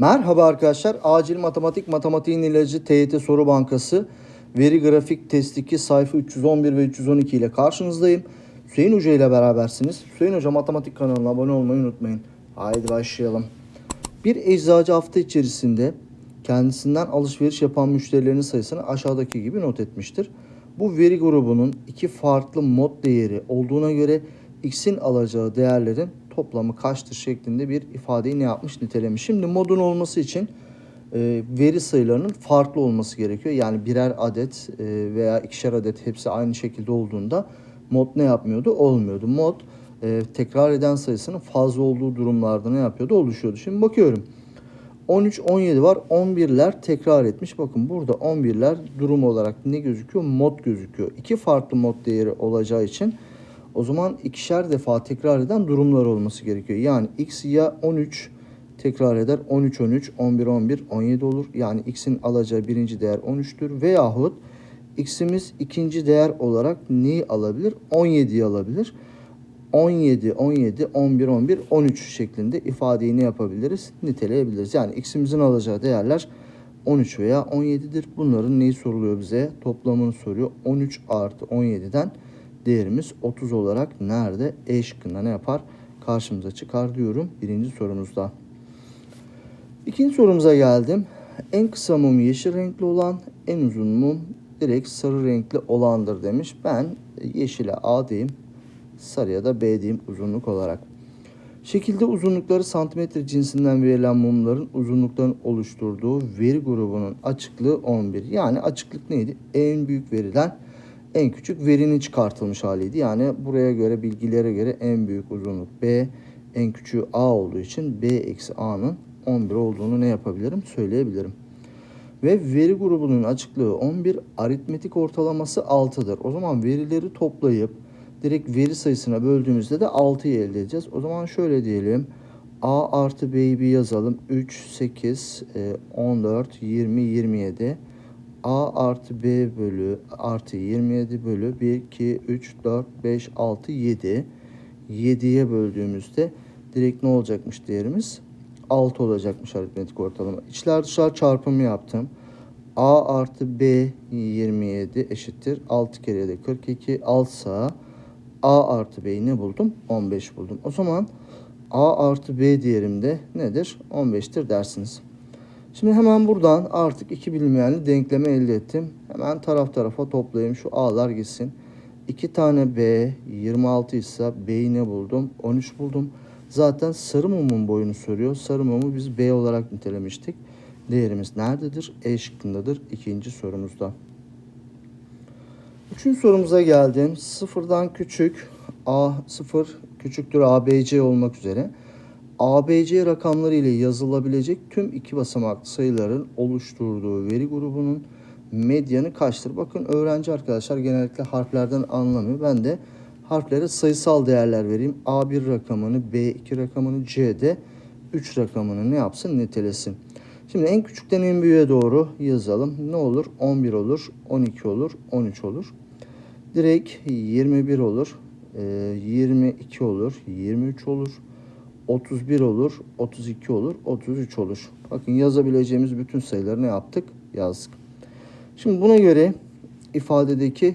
Merhaba arkadaşlar. Acil Matematik Matematiğin ilacı TYT Soru Bankası Veri Grafik Test 2 sayfa 311 ve 312 ile karşınızdayım. Hüseyin Hoca ile berabersiniz. Hüseyin Hoca Matematik kanalına abone olmayı unutmayın. Haydi başlayalım. Bir eczacı hafta içerisinde kendisinden alışveriş yapan müşterilerin sayısını aşağıdaki gibi not etmiştir. Bu veri grubunun iki farklı mod değeri olduğuna göre x'in alacağı değerlerin toplamı kaçtır şeklinde bir ifadeyi ne yapmış nitelemiş. Şimdi modun olması için e, veri sayılarının farklı olması gerekiyor. Yani birer adet e, veya ikişer adet hepsi aynı şekilde olduğunda mod ne yapmıyordu? Olmuyordu. Mod e, tekrar eden sayısının fazla olduğu durumlarda ne yapıyordu? Oluşuyordu. Şimdi bakıyorum. 13, 17 var. 11'ler tekrar etmiş. Bakın burada 11'ler durum olarak ne gözüküyor? Mod gözüküyor. İki farklı mod değeri olacağı için o zaman ikişer defa tekrar eden durumlar olması gerekiyor. Yani x ya 13 tekrar eder 13 13 11 11 17 olur. Yani x'in alacağı birinci değer 13'tür veyahut x'imiz ikinci değer olarak neyi alabilir? 17'yi alabilir. 17, 17, 11, 11, 13 şeklinde ifadeyi ne yapabiliriz? Niteleyebiliriz. Yani x'imizin alacağı değerler 13 veya 17'dir. Bunların neyi soruluyor bize? Toplamını soruyor. 13 artı 17'den değerimiz 30 olarak nerede? E şıkkında ne yapar? Karşımıza çıkar diyorum birinci sorumuzda. İkinci sorumuza geldim. En kısa mum yeşil renkli olan, en uzun mum direkt sarı renkli olandır demiş. Ben yeşile A diyeyim, sarıya da B diyeyim uzunluk olarak. Şekilde uzunlukları santimetre cinsinden verilen mumların uzunluklarının oluşturduğu veri grubunun açıklığı 11. Yani açıklık neydi? En büyük verilen en küçük verinin çıkartılmış haliydi. Yani buraya göre bilgilere göre en büyük uzunluk B, en küçüğü A olduğu için B eksi A'nın 11 olduğunu ne yapabilirim? Söyleyebilirim. Ve veri grubunun açıklığı 11, aritmetik ortalaması 6'dır. O zaman verileri toplayıp direkt veri sayısına böldüğümüzde de 6'yı elde edeceğiz. O zaman şöyle diyelim. A artı B'yi bir yazalım. 3, 8, 14, 20, 27. A artı B bölü artı 27 bölü 1, 2, 3, 4, 5, 6, 7. 7'ye böldüğümüzde direkt ne olacakmış değerimiz? 6 olacakmış aritmetik ortalama. İçler dışlar çarpımı yaptım. A artı B 27 eşittir. 6 kere de 42. Alsa A artı B'yi ne buldum? 15 buldum. O zaman A artı B değerimde nedir? 15'tir dersiniz. Şimdi hemen buradan artık iki bilinmeyenli denklemi elde ettim. Hemen taraf tarafa toplayayım. Şu A'lar gitsin. 2 tane B 26 ise B'yi ne buldum? 13 buldum. Zaten sarı mumun boyunu soruyor. Sarı mumu biz B olarak nitelemiştik. Değerimiz nerededir? E şıkkındadır. İkinci sorumuzda. Üçüncü sorumuza geldim. Sıfırdan küçük A sıfır küçüktür ABC olmak üzere. ABC rakamları ile yazılabilecek tüm iki basamaklı sayıların oluşturduğu veri grubunun medyanı kaçtır? Bakın öğrenci arkadaşlar genellikle harflerden anlamıyor. Ben de harflere sayısal değerler vereyim. A1 rakamını, B2 rakamını, C'de 3 rakamını ne yapsın? Nitelesin. Şimdi en küçükten en büyüğe doğru yazalım. Ne olur? 11 olur, 12 olur, 13 olur. Direkt 21 olur, 22 olur, 23 olur, 31 olur, 32 olur, 33 olur. Bakın yazabileceğimiz bütün sayıları ne yaptık? Yazdık. Şimdi buna göre ifadedeki e,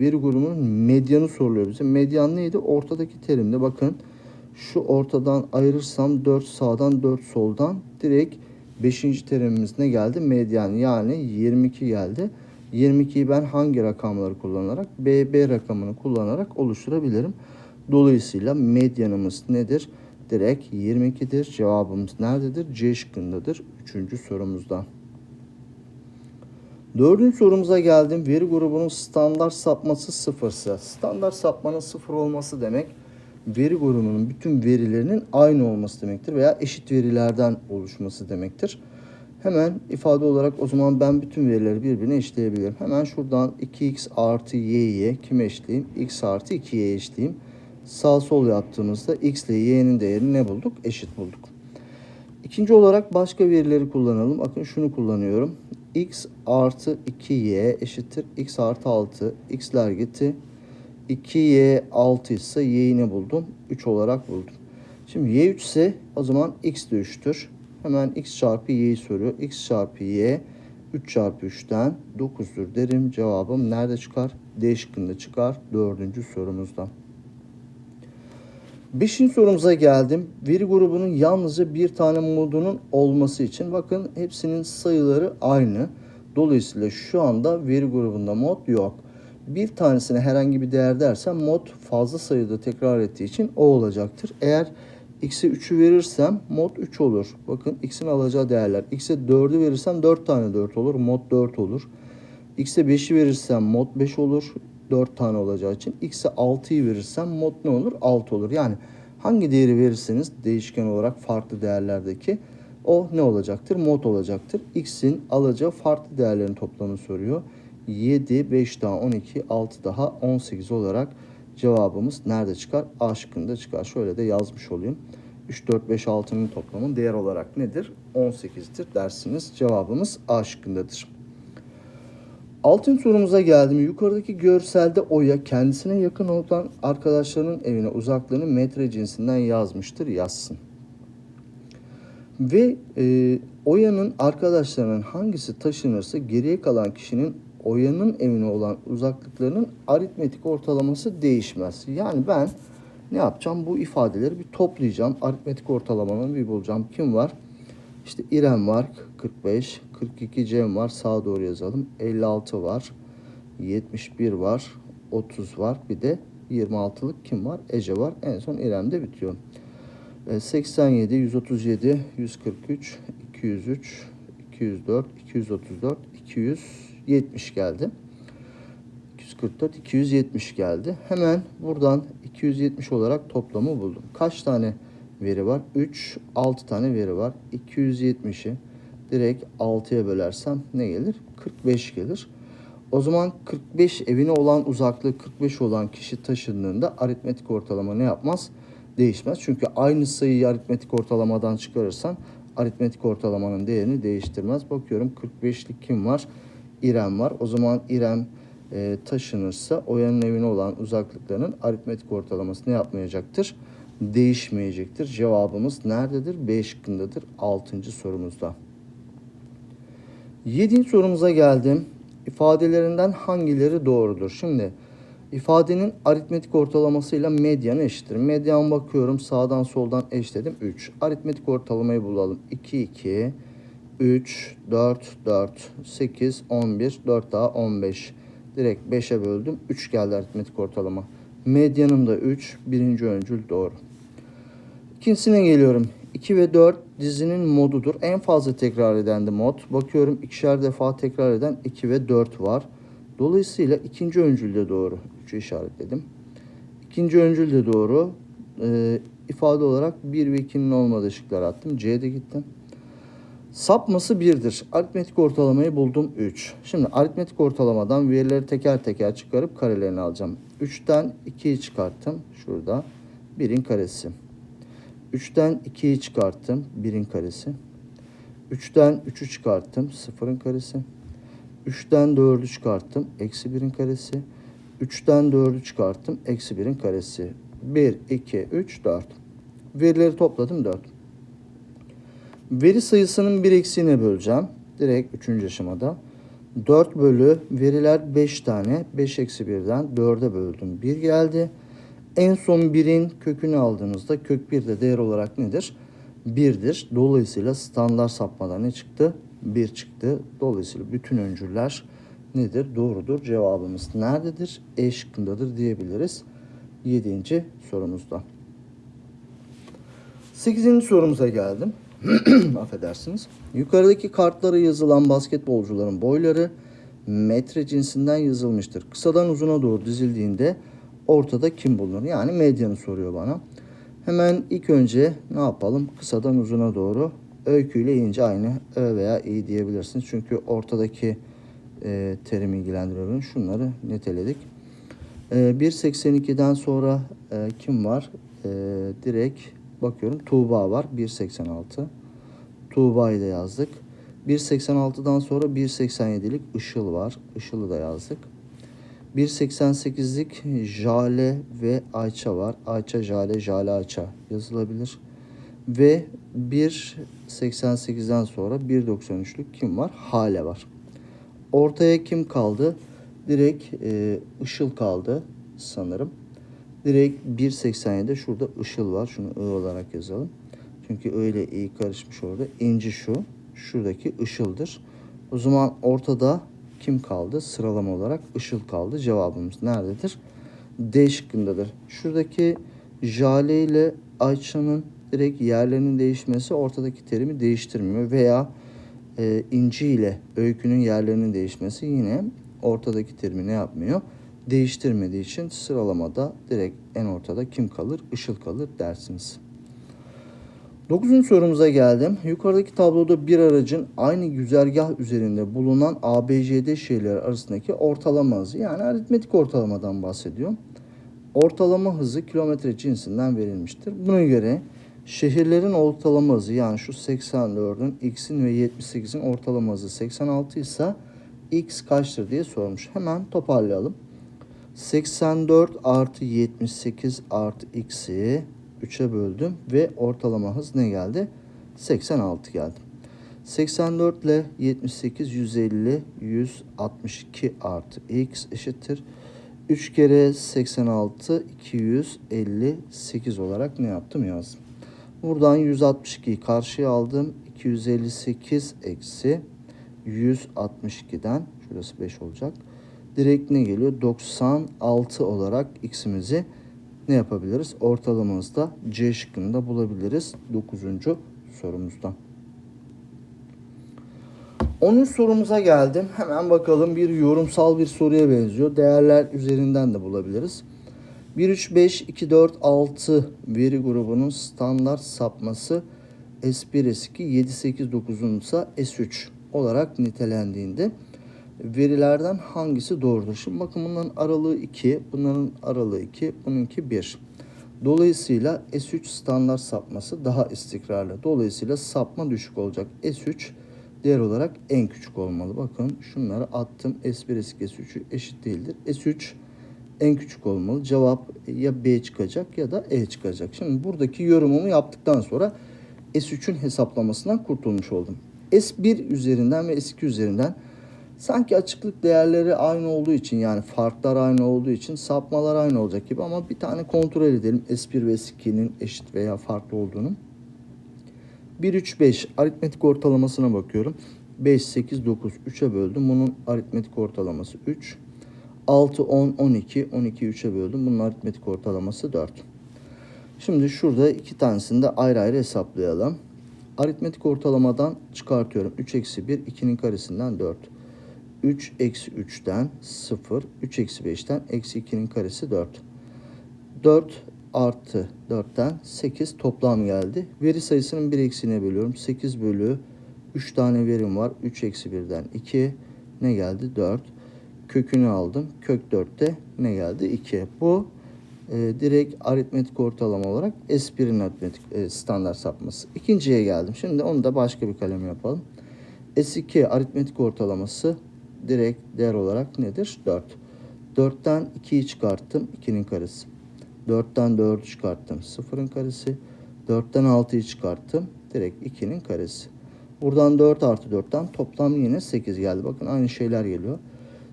veri grubunun medyanı soruluyor bize. Medyan neydi? Ortadaki terimde bakın şu ortadan ayırırsam 4 sağdan 4 soldan direkt 5. terimimiz ne geldi? Medyan yani 22 geldi. 22'yi ben hangi rakamları kullanarak? BB rakamını kullanarak oluşturabilirim. Dolayısıyla medyanımız nedir? Direkt 22'dir. Cevabımız nerededir? C şıkkındadır. Üçüncü sorumuzda. Dördüncü sorumuza geldim. Veri grubunun standart sapması sıfırsa. Standart sapmanın sıfır olması demek veri grubunun bütün verilerinin aynı olması demektir veya eşit verilerden oluşması demektir. Hemen ifade olarak o zaman ben bütün verileri birbirine eşleyebilirim. Hemen şuradan 2x artı y'ye kime eşleyeyim? x artı 2y'ye eşleyeyim. Sağ sol yaptığımızda x ile y'nin değerini ne bulduk? Eşit bulduk. İkinci olarak başka verileri kullanalım. Bakın şunu kullanıyorum. x artı 2y eşittir. x artı 6. x'ler gitti. 2y 6 ise y'yi ne buldum? 3 olarak buldum. Şimdi y 3 ise o zaman x de 3'tür. Hemen x çarpı y'yi soruyor. x çarpı y 3 çarpı 3'ten 9'dur derim. Cevabım nerede çıkar? D şıkkında çıkar. Dördüncü sorumuzda. Beşinci sorumuza geldim. Veri grubunun yalnızca bir tane modunun olması için bakın hepsinin sayıları aynı. Dolayısıyla şu anda veri grubunda mod yok. Bir tanesine herhangi bir değer dersem mod fazla sayıda tekrar ettiği için o olacaktır. Eğer x'e 3'ü verirsem mod 3 olur. Bakın x'in alacağı değerler. x'e 4'ü verirsem 4 tane 4 olur. Mod 4 olur. x'e 5'i verirsem mod 5 olur. 4 tane olacağı için. x'e 6'yı verirsem mod ne olur? 6 olur. Yani hangi değeri verirseniz değişken olarak farklı değerlerdeki o ne olacaktır? Mod olacaktır. x'in alacağı farklı değerlerin toplamını soruyor. 7, 5 daha 12, 6 daha 18 olarak cevabımız nerede çıkar? A şıkkında çıkar. Şöyle de yazmış olayım. 3, 4, 5, 6'nın toplamı değer olarak nedir? 18'dir dersiniz. Cevabımız A şıkkındadır. Altın sorumuza geldim. Yukarıdaki görselde Oya kendisine yakın olan arkadaşlarının evine uzaklığını metre cinsinden yazmıştır. Yazsın. Ve e, Oya'nın arkadaşlarının hangisi taşınırsa geriye kalan kişinin Oya'nın evine olan uzaklıklarının aritmetik ortalaması değişmez. Yani ben ne yapacağım? Bu ifadeleri bir toplayacağım. Aritmetik ortalamanı bir bulacağım. Kim var? İşte İrem var 45, 42 Cem var sağa doğru yazalım. 56 var, 71 var, 30 var. Bir de 26'lık kim var? Ece var. En son İrem'de bitiyor. E, 87, 137, 143, 203, 204, 234, 270 geldi. 244, 270 geldi. Hemen buradan 270 olarak toplamı buldum. Kaç tane veri var? 3, 6 tane veri var. 270'i direkt 6'ya bölersem ne gelir? 45 gelir. O zaman 45 evine olan uzaklığı 45 olan kişi taşındığında aritmetik ortalama ne yapmaz? Değişmez. Çünkü aynı sayıyı aritmetik ortalamadan çıkarırsan aritmetik ortalamanın değerini değiştirmez. Bakıyorum 45'lik kim var? İrem var. O zaman İrem e, taşınırsa Oya'nın evine olan uzaklıklarının aritmetik ortalaması ne yapmayacaktır? Değişmeyecektir. Cevabımız nerededir? B şıkkındadır. 6. sorumuzda. 7. sorumuza geldim. İfadelerinden hangileri doğrudur? Şimdi ifadenin aritmetik ortalamasıyla medyanı eşittir. Medyan bakıyorum sağdan soldan eşitledim 3. Aritmetik ortalamayı bulalım. 2 2 3 4 4 8 11 4 daha 15. Direkt 5'e böldüm. 3 geldi aritmetik ortalama. Medyanım da 3. Birinci öncül doğru. İkincisine geliyorum. 2 ve 4 dizinin modudur. En fazla tekrar eden de mod. Bakıyorum ikişer defa tekrar eden 2 ve 4 var. Dolayısıyla ikinci öncül de doğru. 3'ü işaretledim. İkinci öncül de doğru. Ee, ifade olarak 1 ve 2'nin olmadığı şıklar attım. C'de gittim. Sapması 1'dir. Aritmetik ortalamayı buldum 3. Şimdi aritmetik ortalamadan verileri teker teker çıkarıp karelerini alacağım. 3'ten 2'yi çıkarttım. Şurada. 1'in karesi. 3'ten 2'yi çıkarttım. 1'in karesi. 3'ten 3'ü çıkarttım. 0'ın karesi. 3'ten 4'ü çıkarttım. Eksi 1'in karesi. 3'ten 4'ü çıkarttım. Eksi 1'in karesi. 1, 2, 3, 4. Verileri topladım 4. Veri sayısının bir eksiğine böleceğim. Direkt 3. aşamada. 4 bölü veriler 5 tane. 5 eksi 1'den 4'e böldüm. 1 geldi. En son 1'in kökünü aldığımızda kök 1 de değer olarak nedir? 1'dir. Dolayısıyla standart sapmada ne çıktı? 1 çıktı. Dolayısıyla bütün öncüller nedir? Doğrudur. Cevabımız nerededir? E şıkkındadır diyebiliriz. 7. sorumuzda. 8. sorumuza geldim. Affedersiniz. Yukarıdaki kartlara yazılan basketbolcuların boyları metre cinsinden yazılmıştır. Kısadan uzuna doğru dizildiğinde ortada kim bulunur? Yani medyanı soruyor bana. Hemen ilk önce ne yapalım? Kısadan uzuna doğru öyküyle ince aynı ö veya i diyebilirsiniz. Çünkü ortadaki e, terim ilgilendiriyor. Şunları neteledik. E, 1.82'den sonra e, kim var? E, direkt bakıyorum Tuğba var 1.86. Tuğba'yı da yazdık. 1.86'dan sonra 1.87'lik Işıl var. Işıl'ı da yazdık. 1.88'lik Jale ve Ayça var. Ayça, Jale, Jale, Ayça yazılabilir. Ve 1.88'den sonra 1.93'lük kim var? Hale var. Ortaya kim kaldı? Direkt e, Işıl kaldı sanırım. Direkt 1.87'de şurada Işıl var. Şunu I olarak yazalım. Çünkü öyle iyi karışmış orada. İnci şu. Şuradaki Işıl'dır. O zaman ortada kim kaldı? Sıralama olarak Işıl kaldı. Cevabımız nerededir? D şıkkındadır. Şuradaki Jale ile Ayça'nın direkt yerlerinin değişmesi ortadaki terimi değiştirmiyor. Veya e, İnci ile Öykü'nün yerlerinin değişmesi yine ortadaki terimi ne yapmıyor? Değiştirmediği için sıralamada direkt en ortada kim kalır? Işıl kalır dersiniz. Dokuzuncu sorumuza geldim. Yukarıdaki tabloda bir aracın aynı güzergah üzerinde bulunan ABCD şehirleri arasındaki ortalama hızı yani aritmetik ortalamadan bahsediyor. Ortalama hızı kilometre cinsinden verilmiştir. Buna göre şehirlerin ortalama hızı yani şu 84'ün x'in ve 78'in ortalama hızı 86 ise x kaçtır diye sormuş. Hemen toparlayalım. 84 artı 78 artı x'i 3'e böldüm ve ortalama hız ne geldi? 86 geldi. 84 ile 78 150 162 artı x eşittir. 3 kere 86 258 olarak ne yaptım yazdım. Buradan 162'yi karşıya aldım. 258 eksi 162'den şurası 5 olacak. Direkt ne geliyor? 96 olarak x'imizi ne yapabiliriz? Ortalamamızda C şıkkında bulabiliriz 9. sorumuzdan. 10. sorumuza geldim. Hemen bakalım bir yorumsal bir soruya benziyor. Değerler üzerinden de bulabiliriz. 1, 3, 5, 2, 4, 6 veri grubunun standart sapması S1, S2, 7, 8, 9'un ise S3 olarak nitelendiğinde verilerden hangisi doğrudur? Şimdi bakın bunların aralığı 2, bunların aralığı 2, bununki 1. Dolayısıyla S3 standart sapması daha istikrarlı. Dolayısıyla sapma düşük olacak. S3 değer olarak en küçük olmalı. Bakın şunları attım. S1, S2, S3'ü eşit değildir. S3 en küçük olmalı. Cevap ya B çıkacak ya da E çıkacak. Şimdi buradaki yorumumu yaptıktan sonra S3'ün hesaplamasından kurtulmuş oldum. S1 üzerinden ve S2 üzerinden sanki açıklık değerleri aynı olduğu için yani farklar aynı olduğu için sapmalar aynı olacak gibi ama bir tane kontrol edelim S1 ve S2'nin eşit veya farklı olduğunu. 1, 3, 5 aritmetik ortalamasına bakıyorum. 5, 8, 9, 3'e böldüm. Bunun aritmetik ortalaması 3. 6, 10, 12, 12, 3'e böldüm. Bunun aritmetik ortalaması 4. Şimdi şurada iki tanesini de ayrı ayrı hesaplayalım. Aritmetik ortalamadan çıkartıyorum. 3 eksi 1, 2'nin karesinden 4. 3 eksi 3'ten 0, 3 eksi 5'ten eksi 2'nin karesi 4. 4 artı 4'ten 8 toplam geldi. Veri sayısının bir eksiğine bölüyorum. 8 bölü 3 tane verim var. 3 eksi 1'den 2 ne geldi? 4. Kökünü aldım. Kök 4'te ne geldi? 2. Bu e, direkt aritmetik ortalama olarak S1'in aritmetik e, standart sapması. İkinciye geldim. Şimdi onu da başka bir kalem yapalım. S2 aritmetik ortalaması direkt değer olarak nedir? 4. 4'ten 2'yi çıkarttım. 2'nin karesi. 4'ten 4'ü çıkarttım. 0'ın karesi. 4'ten 6'yı çıkarttım. Direkt 2'nin karesi. Buradan 4 artı 4'ten toplam yine 8 geldi. Bakın aynı şeyler geliyor.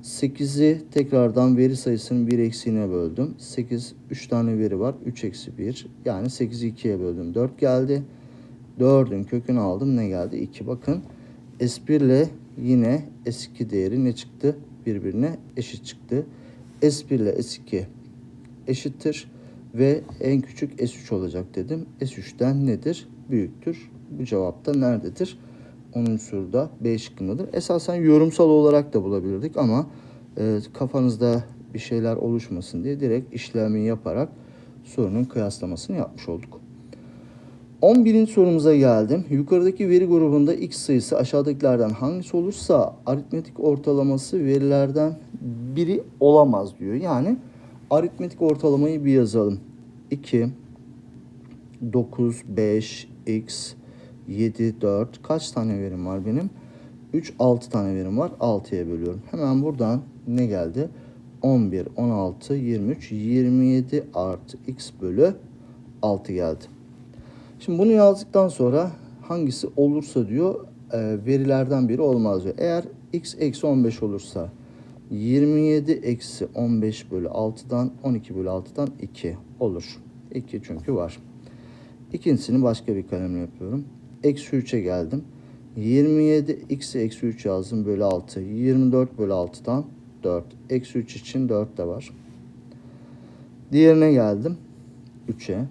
8'i tekrardan veri sayısının 1 eksiğine böldüm. 8, 3 tane veri var. 3 eksi 1. Yani 8'i 2'ye böldüm. 4 geldi. 4'ün kökünü aldım. Ne geldi? 2. Bakın S1 ile yine S2 değeri ne çıktı? Birbirine eşit çıktı. S1 ile S2 eşittir ve en küçük S3 olacak dedim. S3'ten nedir? Büyüktür. Bu cevapta nerededir? 10. soruda B şıkkındadır. Esasen yorumsal olarak da bulabilirdik ama e, kafanızda bir şeyler oluşmasın diye direkt işlemi yaparak sorunun kıyaslamasını yapmış olduk. 11. sorumuza geldim. Yukarıdaki veri grubunda x sayısı aşağıdakilerden hangisi olursa aritmetik ortalaması verilerden biri olamaz diyor. Yani aritmetik ortalamayı bir yazalım. 2, 9, 5, x, 7, 4. Kaç tane verim var benim? 3, 6 tane verim var. 6'ya bölüyorum. Hemen buradan ne geldi? 11, 16, 23, 27 artı x bölü 6 geldi. Şimdi bunu yazdıktan sonra hangisi olursa diyor e, verilerden biri olmaz diyor. Eğer x eksi 15 olursa 27 eksi 15 bölü 6'dan 12 bölü 6'dan 2 olur. 2 çünkü var. İkincisini başka bir kalemle yapıyorum. Eksi 3'e geldim. 27 x eksi 3 yazdım bölü 6. 24 bölü 6'dan 4. Eksi 3 için 4 de var. Diğerine geldim. 3'e.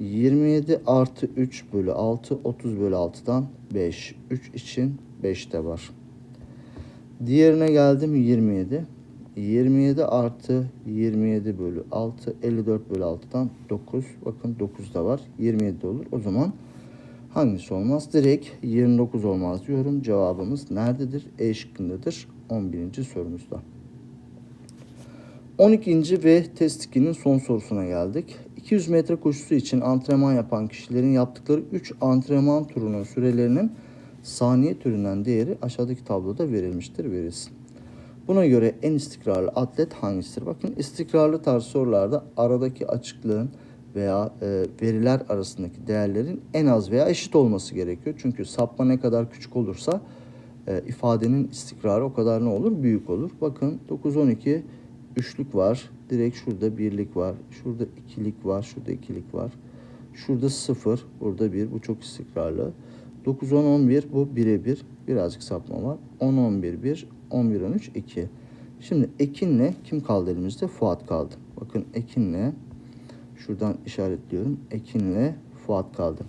27 artı 3 bölü 6 30 bölü 6'dan 5. 3 için 5 de var. Diğerine geldim 27. 27 artı 27 bölü 6 54 bölü 6'dan 9. Bakın 9 da var. 27 de olur. O zaman hangisi olmaz? Direkt 29 olmaz diyorum. Cevabımız nerededir? E şıkkındadır. 11. sorumuzda. 12. ve test 2'nin son sorusuna geldik. 200 metre koşusu için antrenman yapan kişilerin yaptıkları 3 antrenman turunun sürelerinin saniye türünden değeri aşağıdaki tabloda verilmiştir, verilsin. Buna göre en istikrarlı atlet hangisidir? Bakın istikrarlı tarz sorularda aradaki açıklığın veya e, veriler arasındaki değerlerin en az veya eşit olması gerekiyor. Çünkü sapma ne kadar küçük olursa e, ifadenin istikrarı o kadar ne olur? Büyük olur. Bakın 9, 12 üçlük var. Direkt şurada birlik var. Şurada ikilik var. Şurada ikilik var. Şurada sıfır. Burada bir. Bu çok istikrarlı. 9, 10, 11 bu birebir. Birazcık sapma var. 10, 11, 1. 11, 13, 2. Şimdi Ekin'le kim kaldı elimizde? Fuat kaldı. Bakın Ekin'le şuradan işaretliyorum. Ekin'le Fuat kaldı.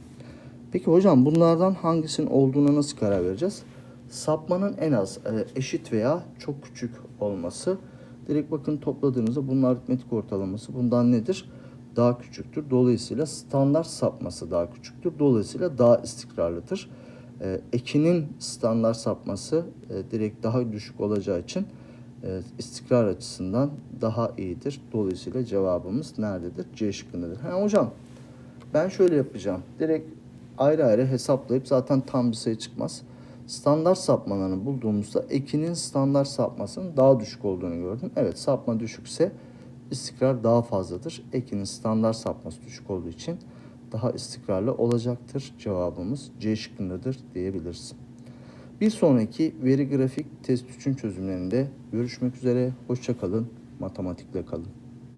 Peki hocam bunlardan hangisinin olduğuna nasıl karar vereceğiz? Sapmanın en az e, eşit veya çok küçük olması. Direkt bakın topladığınızda bunun aritmetik ortalaması bundan nedir? Daha küçüktür. Dolayısıyla standart sapması daha küçüktür. Dolayısıyla daha istikrarlıdır. E, ekinin standart sapması e, direkt daha düşük olacağı için e, istikrar açısından daha iyidir. Dolayısıyla cevabımız nerededir? C şıkkındadır. Ha hocam ben şöyle yapacağım. Direkt ayrı ayrı hesaplayıp zaten tam bir sayı çıkmaz. Standart sapmalarını bulduğumuzda ekinin standart sapmasının daha düşük olduğunu gördüm. Evet sapma düşükse istikrar daha fazladır. Ekinin standart sapması düşük olduğu için daha istikrarlı olacaktır. Cevabımız C şıkkındadır diyebiliriz. Bir sonraki veri grafik test 3'ün çözümlerinde görüşmek üzere. Hoşçakalın. Matematikle kalın.